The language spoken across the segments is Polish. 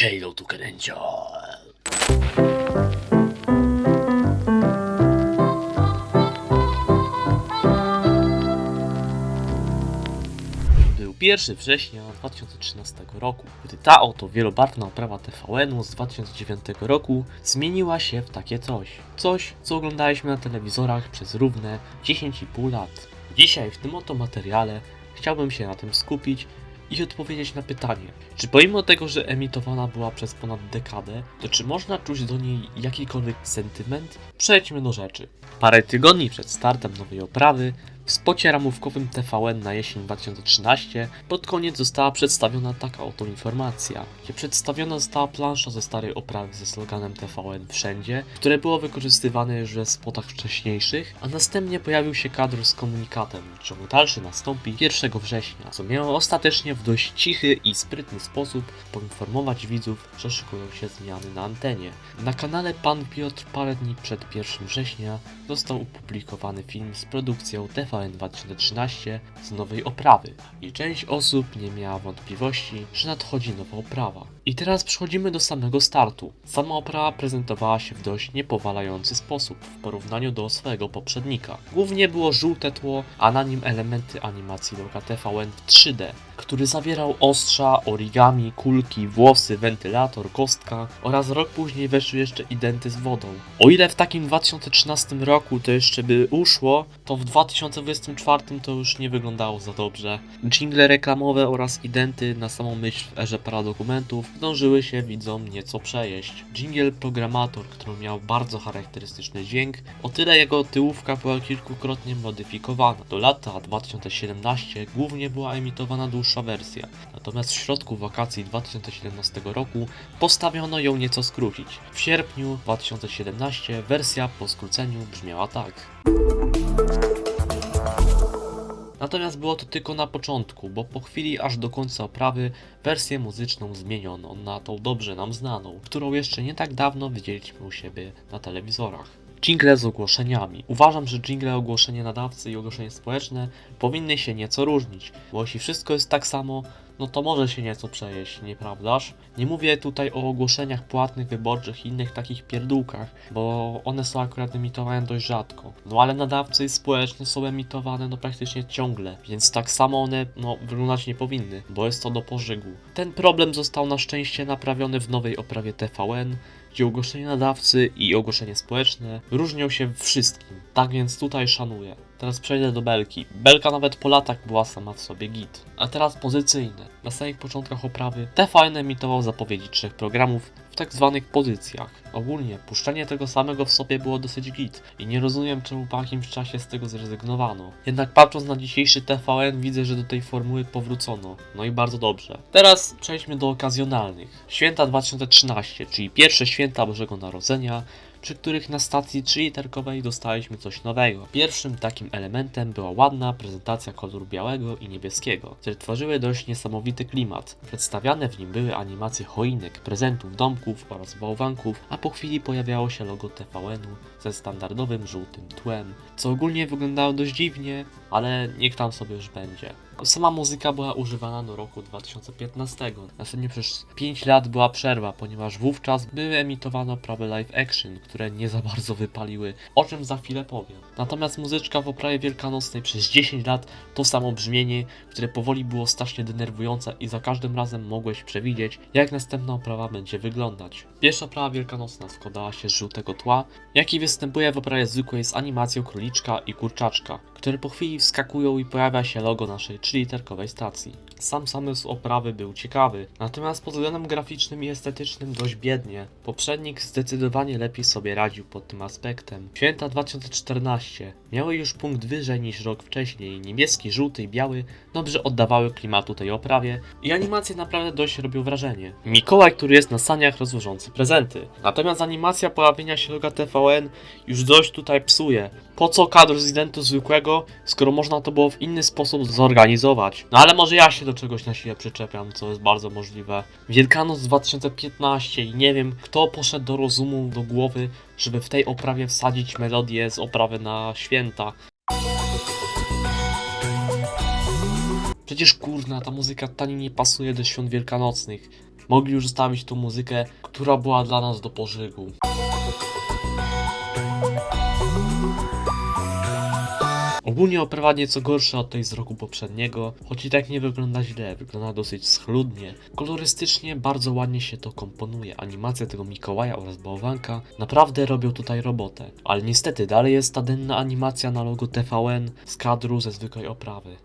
Halo Kerencio. Był 1 września 2013 roku, gdy ta oto wielobarwna oprawa TVN-u z 2009 roku zmieniła się w takie coś. Coś, co oglądaliśmy na telewizorach przez równe 10,5 lat. Dzisiaj w tym oto materiale chciałbym się na tym skupić i odpowiedzieć na pytanie, czy pomimo tego, że emitowana była przez ponad dekadę, to czy można czuć do niej jakikolwiek sentyment? Przejdźmy do rzeczy. Parę tygodni przed startem nowej oprawy, w spocie ramówkowym TVN na jesień 2013 pod koniec została przedstawiona taka oto informacja, gdzie przedstawiona została plansza ze starej oprawy ze sloganem TVN wszędzie, które było wykorzystywane już w spotach wcześniejszych, a następnie pojawił się kadr z komunikatem, że ciąg dalszy nastąpi 1 września, co miało ostatecznie w dość cichy i sprytny sposób poinformować widzów, że szykują się zmiany na antenie. Na kanale Pan Piotr parę dni przed 1 września został opublikowany film z produkcją TVN 2013 z nowej oprawy i część osób nie miała wątpliwości, że nadchodzi nowa oprawa. I teraz przechodzimy do samego startu. Sama oprawa prezentowała się w dość niepowalający sposób w porównaniu do swojego poprzednika. Głównie było żółte tło, a na nim elementy animacji loga TVN w 3D, który zawierał ostrza, origami, kulki, włosy, wentylator, kostka oraz rok później weszły jeszcze identy z wodą. O ile w takim 2013 roku to jeszcze by uszło, to w 2024 to już nie wyglądało za dobrze. Jingle reklamowe oraz identy na samą myśl w erze paradokumentów zdążyły się widzom nieco przejeść. Jingle programator, który miał bardzo charakterystyczny dźwięk, o tyle jego tyłówka była kilkukrotnie modyfikowana. Do lata 2017 głównie była emitowana dłuższa wersja, natomiast w środku wakacji 2017 roku postawiono ją nieco skrócić. W sierpniu 2017 wersja po skróceniu brzmiała tak. Natomiast było to tylko na początku, bo po chwili aż do końca oprawy wersję muzyczną zmieniono na tą dobrze nam znaną, którą jeszcze nie tak dawno widzieliśmy u siebie na telewizorach. Jingle z ogłoszeniami. Uważam, że jingle ogłoszenie nadawcy i ogłoszenie społeczne powinny się nieco różnić, bo jeśli wszystko jest tak samo, no to może się nieco przejeść, nieprawdaż? Nie mówię tutaj o ogłoszeniach płatnych, wyborczych i innych takich pierdółkach, bo one są akurat emitowane dość rzadko. No ale nadawcy społeczne są emitowane no praktycznie ciągle, więc tak samo one no wyglądać nie powinny, bo jest to do pożygu. Ten problem został na szczęście naprawiony w nowej oprawie TVN, gdzie ogłoszenie nadawcy i ogłoszenie społeczne różnią się wszystkim. Tak więc tutaj szanuję. Teraz przejdę do belki. Belka nawet po latach była sama w sobie git. A teraz pozycyjne. Na samych początkach oprawy TVN emitował zapowiedzi trzech programów w tak zwanych pozycjach. Ogólnie puszczenie tego samego w sobie było dosyć git i nie rozumiem czemu po jakimś czasie z tego zrezygnowano. Jednak patrząc na dzisiejszy TVN widzę, że do tej formuły powrócono. No i bardzo dobrze. Teraz przejdźmy do okazjonalnych. Święta 2013, czyli pierwsze święta Bożego Narodzenia, przy których na stacji trzyliterkowej dostaliśmy coś nowego. Pierwszym takim elementem była ładna prezentacja koloru białego i niebieskiego, które tworzyły dość niesamowity klimat. Przedstawiane w nim były animacje choinek, prezentów, domków oraz bałwanków, a po chwili pojawiało się logo TVN-u ze standardowym żółtym tłem, co ogólnie wyglądało dość dziwnie, ale niech tam sobie już będzie. Sama muzyka była używana do roku 2015. Następnie przez 5 lat była przerwa, ponieważ wówczas były emitowano prawe live action, które nie za bardzo wypaliły, o czym za chwilę powiem. Natomiast muzyczka w oprawie wielkanocnej przez 10 lat to samo brzmienie, które powoli było strasznie denerwujące i za każdym razem mogłeś przewidzieć, jak następna oprawa będzie wyglądać. Pierwsza oprawa wielkanocna składała się z żółtego tła, jaki występuje w oprawie zwykłej z animacją króliczka i kurczaczka, które po chwili wskakują i pojawia się logo naszej trzyliterkowej stacji. Sam zamysł oprawy był ciekawy, natomiast pod względem graficznym i estetycznym dość biednie. Poprzednik zdecydowanie lepiej sobie radził pod tym aspektem. Święta 2014 miały już punkt wyżej niż rok wcześniej. Niebieski, żółty i biały dobrze oddawały klimatu tej oprawie i animacje naprawdę dość robią wrażenie. Mikołaj, który jest na saniach rozłożący prezenty. Natomiast animacja pojawienia się loga TVN już dość tutaj psuje. Po co kadr z identu zwykłego, skoro można to było w inny sposób zorganizować? No ale może ja się do czegoś na siłę przyczepiam, co jest bardzo możliwe. Wielkanoc 2015 i nie wiem, kto poszedł do rozumu, do głowy, żeby w tej oprawie wsadzić melodię z oprawy na święta. Przecież kurna, ta muzyka tani nie pasuje do świąt wielkanocnych. mogli już zostawić tą muzykę, która była dla nas do pożygu. Ogólnie oprawa nieco gorsza od tej z roku poprzedniego, choć i tak nie wygląda źle, wygląda dosyć schludnie. Kolorystycznie bardzo ładnie się to komponuje, animacja tego Mikołaja oraz bałwanka naprawdę robią tutaj robotę. Ale niestety dalej jest ta denna animacja na logo TVN z kadru ze zwykłej oprawy.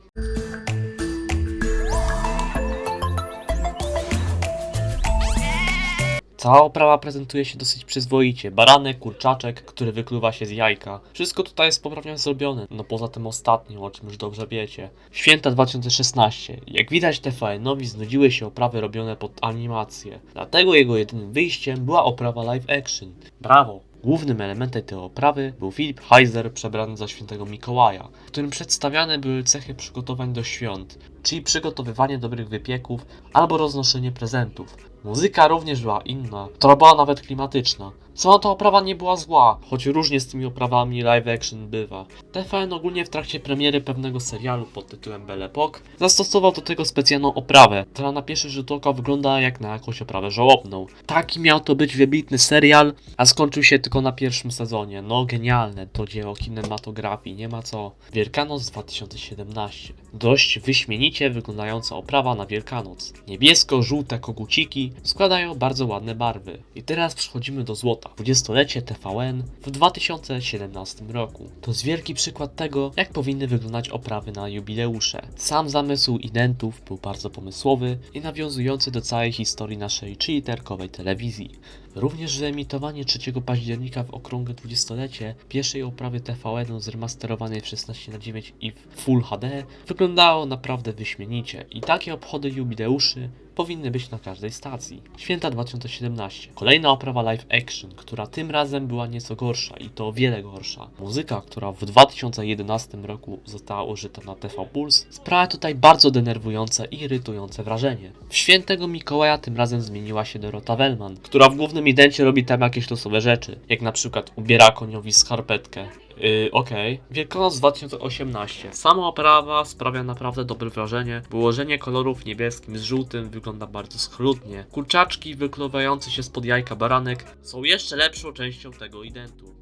Cała oprawa prezentuje się dosyć przyzwoicie. Baranek, kurczaczek, który wykluwa się z jajka. Wszystko tutaj jest poprawnie zrobione, no poza tym ostatnim, o czym już dobrze wiecie. Święta 2016. Jak widać TVN-owi znudziły się oprawy robione pod animację. Dlatego jego jedynym wyjściem była oprawa live action. Brawo! Głównym elementem tej oprawy był Filip Heiser przebrany za świętego Mikołaja, w którym przedstawiane były cechy przygotowań do świąt, czyli przygotowywanie dobrych wypieków albo roznoszenie prezentów. Muzyka również była inna, która była nawet klimatyczna. Sama ta oprawa nie była zła, choć różnie z tymi oprawami live action bywa. TVN ogólnie w trakcie premiery pewnego serialu pod tytułem Belle Époque zastosował do tego specjalną oprawę, która na pierwszy rzut oka wygląda jak na jakąś oprawę żałobną. Taki miał to być wybitny serial, a skończył się tylko na pierwszym sezonie. No genialne to dzieło kinematografii, nie ma co. Wielkanoc 2017. Dość wyśmienicie wyglądająca oprawa na Wielkanoc. Niebiesko-żółte koguciki składają bardzo ładne barwy. I teraz przechodzimy do złota. 20-lecie TVN w 2017 roku. To jest wielki przykład tego, jak powinny wyglądać oprawy na jubileusze. Sam zamysł identów był bardzo pomysłowy i nawiązujący do całej historii naszej trzyiterkowej telewizji. Również wyemitowanie 3 października w okrągłe 20-lecie pierwszej oprawy TVN zremasterowanej w 16 na 9 i w Full HD wyglądało naprawdę wyśmienicie i takie obchody jubileuszy powinny być na każdej stacji. Święta 2017. Kolejna oprawa live action, która tym razem była nieco gorsza i to o wiele gorsza. Muzyka, która w 2011 roku została użyta na TV Puls, sprawia tutaj bardzo denerwujące i irytujące wrażenie. W świętego Mikołaja tym razem zmieniła się Dorota Wellman, która w głównym idencie robi tam jakieś losowe rzeczy, jak na przykład ubiera koniowi skarpetkę. Yy, okej. Wielkanoc 2018. Sama oprawa sprawia naprawdę dobre wrażenie. Ułożenie kolorów niebieskim z żółtym wygląda bardzo schludnie. Kurczaczki wykluwające się spod jajka baranek są jeszcze lepszą częścią tego identu.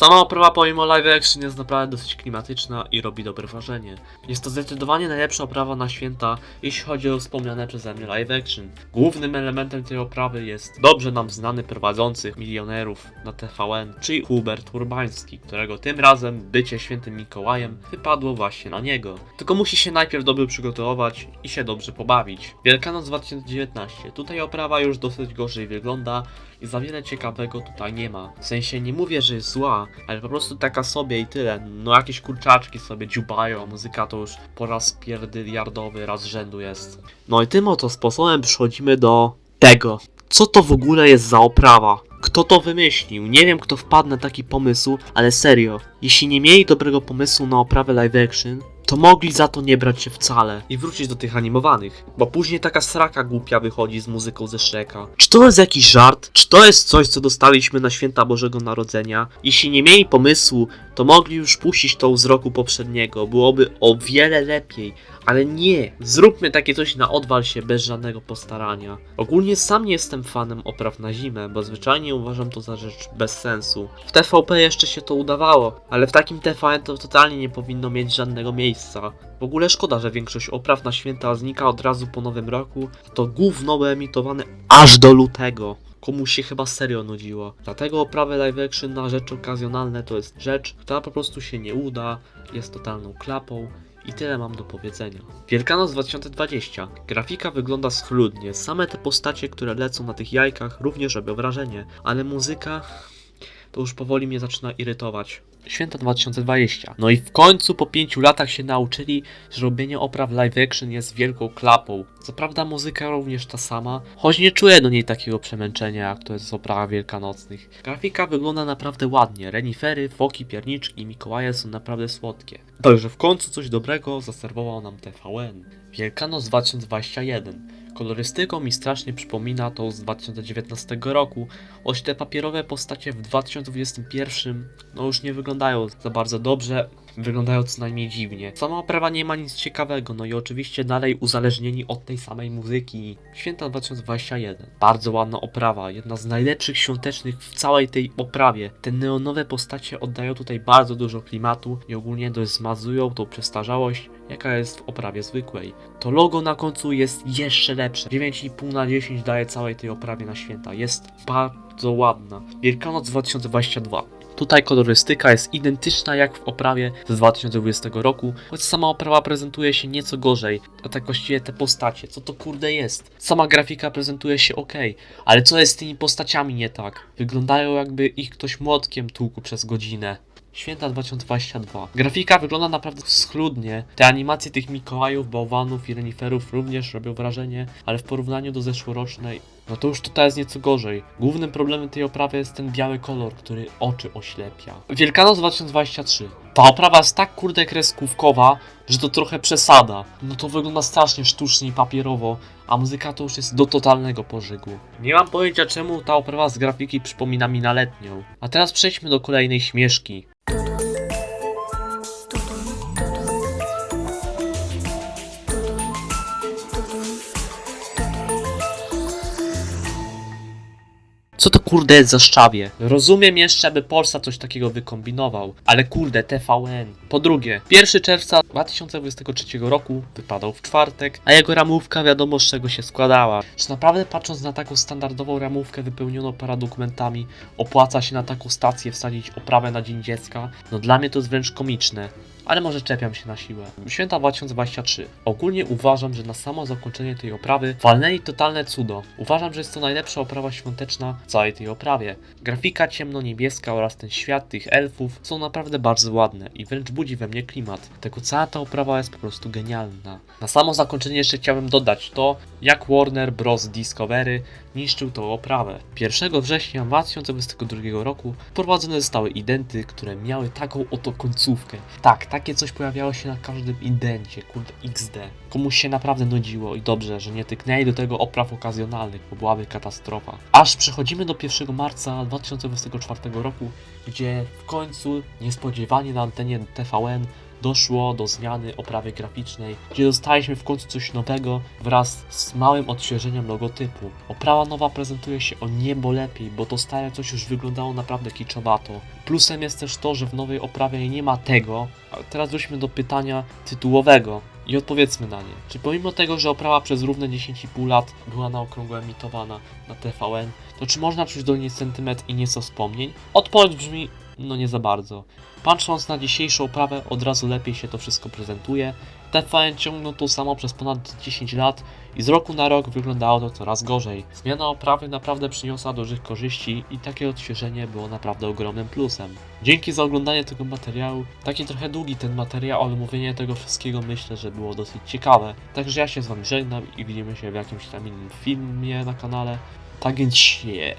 Sama oprawa pomimo live action jest naprawdę dosyć klimatyczna i robi dobre wrażenie. Jest to zdecydowanie najlepsza oprawa na święta, jeśli chodzi o wspomniane przeze mnie live action. Głównym elementem tej oprawy jest dobrze nam znany prowadzący milionerów na TVN, czyli Hubert Urbański, którego tym razem bycie świętym Mikołajem wypadło właśnie na niego. Tylko musi się najpierw dobrze przygotować i się dobrze pobawić. Wielkanoc 2019. Tutaj oprawa już dosyć gorzej wygląda i za wiele ciekawego tutaj nie ma. W sensie nie mówię, że jest zła, ale po prostu taka sobie i tyle. No jakieś kurczaczki sobie dziubają, muzyka to już po raz pierdyliardowy raz rzędu jest. No i tym oto sposobem przechodzimy do tego. Co to w ogóle jest za oprawa? Kto to wymyślił? Nie wiem kto wpadł na taki pomysł, ale serio. Jeśli nie mieli dobrego pomysłu na oprawę live action, to mogli za to nie brać się wcale i wrócić do tych animowanych, bo później taka sraka głupia wychodzi z muzyką ze Shreka. Czy to jest jakiś żart? Czy to jest coś, co dostaliśmy na święta Bożego Narodzenia? Jeśli nie mieli pomysłu, to mogli już puścić to z roku poprzedniego, byłoby o wiele lepiej, ale nie, zróbmy takie coś na odwal się bez żadnego postarania. Ogólnie sam nie jestem fanem opraw na zimę, bo zwyczajnie uważam to za rzecz bez sensu. W TVP jeszcze się to udawało, ale w takim TVN to totalnie nie powinno mieć żadnego miejsca. W ogóle szkoda, że większość opraw na święta znika od razu po nowym roku, to gówno było emitowane aż do lutego. Komuś się chyba serio nudziło. Dlatego oprawy live action na rzeczy okazjonalne to jest rzecz, która po prostu się nie uda, jest totalną klapą i tyle mam do powiedzenia. Wielkanoc 2020. Grafika wygląda schludnie. Same te postacie, które lecą na tych jajkach również robią wrażenie, ale muzyka to już powoli mnie zaczyna irytować. Święta 2020. No i w końcu po pięciu latach się nauczyli, że robienie opraw live action jest wielką klapą. Co prawda muzyka również ta sama, choć nie czuję do niej takiego przemęczenia, jak to jest z opraw wielkanocnych. Grafika wygląda naprawdę ładnie. Renifery, foki, pierniczki i Mikołaje są naprawdę słodkie. Także w końcu coś dobrego zaserwował nam TVN. Wielkanoc 2021. Kolorystyką mi strasznie przypomina to z 2019 roku, choć te papierowe postacie w 2021 no już nie wyglądają za bardzo dobrze, wyglądają co najmniej dziwnie. Sama oprawa nie ma nic ciekawego, no i oczywiście dalej uzależnieni od tej samej muzyki. Święta 2021. Bardzo ładna oprawa, jedna z najlepszych świątecznych w całej tej oprawie. Te neonowe postacie oddają tutaj bardzo dużo klimatu i ogólnie dość zmazują tą przestarzałość, jaka jest w oprawie zwykłej. To logo na końcu jest jeszcze lepsze. 9,5 na 10 daje całej tej oprawie na święta. Jest bardzo ładna. Wielkanoc 2022. Tutaj kolorystyka jest identyczna jak w oprawie z 2020 roku, choć sama oprawa prezentuje się nieco gorzej, a tak właściwie te postacie, co to kurde jest? Sama grafika prezentuje się ok, ale co jest z tymi postaciami nie tak? Wyglądają jakby ich ktoś młotkiem tłukł przez godzinę. Święta 2022. Grafika wygląda naprawdę schludnie. Te animacje tych Mikołajów, bałwanów i reniferów również robią wrażenie, ale w porównaniu do zeszłorocznej, no to już tutaj jest nieco gorzej. Głównym problemem tej oprawy jest ten biały kolor, który oczy oślepia. Wielkanoc 2023. Ta oprawa jest tak kurde kreskówkowa, że to trochę przesada. No to wygląda strasznie sztucznie i papierowo, a muzyka to już jest do totalnego pożygu. Nie mam pojęcia czemu ta oprawa z grafiki przypomina mi na letnią. A teraz przejdźmy do kolejnej śmieszki. Co to kurde jest za szczawie? Rozumiem jeszcze, by Polsa coś takiego wykombinował, ale kurde TVN. Po drugie, 1 czerwca 2023 roku wypadał w czwartek, a jego ramówka wiadomo z czego się składała. Czy naprawdę patrząc na taką standardową ramówkę wypełnioną paradokumentami, opłaca się na taką stację wsadzić oprawę na Dzień Dziecka? No dla mnie to jest wręcz komiczne. Ale może czepiam się na siłę. Święta 2023. Ogólnie uważam, że na samo zakończenie tej oprawy walnęli totalne cudo. Uważam, że jest to najlepsza oprawa świąteczna w całej tej oprawie. Grafika ciemno-niebieska oraz ten świat tych elfów są naprawdę bardzo ładne i wręcz budzi we mnie klimat. Tego cała ta oprawa jest po prostu genialna. Na samo zakończenie jeszcze chciałem dodać to, jak Warner Bros. Discovery niszczył tą oprawę. 1 września 2022 roku wprowadzone zostały identy, które miały taką oto końcówkę. Tak, takie coś pojawiało się na każdym idencie, kurde XD. Komuś się naprawdę nudziło i dobrze, że nie tyknęli do tego opraw okazjonalnych, bo byłaby katastrofa. Aż przechodzimy do 1 marca 2024 roku, gdzie w końcu niespodziewanie na antenie TVN doszło do zmiany oprawy graficznej, gdzie dostaliśmy w końcu coś nowego wraz z małym odświeżeniem logotypu. Oprawa nowa prezentuje się o niebo lepiej, bo to stare coś już wyglądało naprawdę kiczowato. Plusem jest też to, że w nowej oprawie nie ma tego, a teraz wróćmy do pytania tytułowego. I odpowiedzmy na nie. Czy pomimo tego, że oprawa przez równe 10,5 lat była na okrągło emitowana na TVN, to czy można czuć do niej sentyment i nieco wspomnień? Odpowiedź brzmi, no nie za bardzo. Patrząc na dzisiejszą oprawę, od razu lepiej się to wszystko prezentuje. TVN ciągnął to samo przez ponad 10 lat i z roku na rok wyglądało to coraz gorzej. Zmiana oprawy naprawdę przyniosła dużych korzyści i takie odświeżenie było naprawdę ogromnym plusem. Dzięki za oglądanie tego materiału. Taki trochę długi ten materiał, ale mówienie tego wszystkiego myślę, że było dosyć ciekawe. Także ja się z wami żegnam i widzimy się w jakimś tam innym filmie na kanale. Tak więc się.